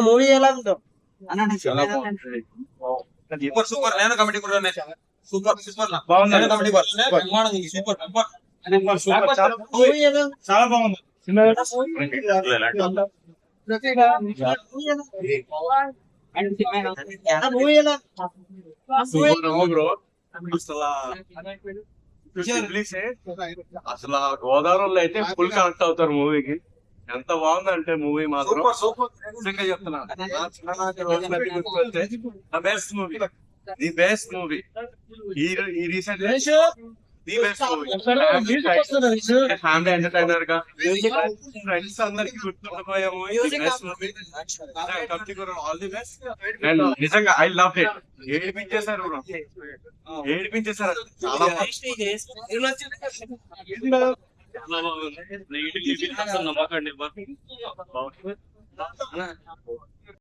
Movie ఎలా ఉందో super super. నేను కమిటీ కూడా సూపర్ సూపర్. నేను కమిటీ. సూపర్. Super super. చాలా మూవీ ఎలా చాలా బాగుంది. అసలు గోదావరిలో అయితే ఫుల్ కనెక్ట్ అవుతారు మూవీకి. ఎంత బాగుందంటే మూవీ మాత్రం. సూపర్ చెప్తున్నా best movie the best movie ఈ ఈ recent the best movie family ఎంటర్టైనర్గా. Friends అందరికి గుర్తుండిపోయే movie the best movie all the best and నిజంగా ఐ లవ్ ఇట్ ఏడిపించేశారు. ఏడిపించేశారు. చాలా బాగుంది. చాలా బాగుంది నమ్మకండి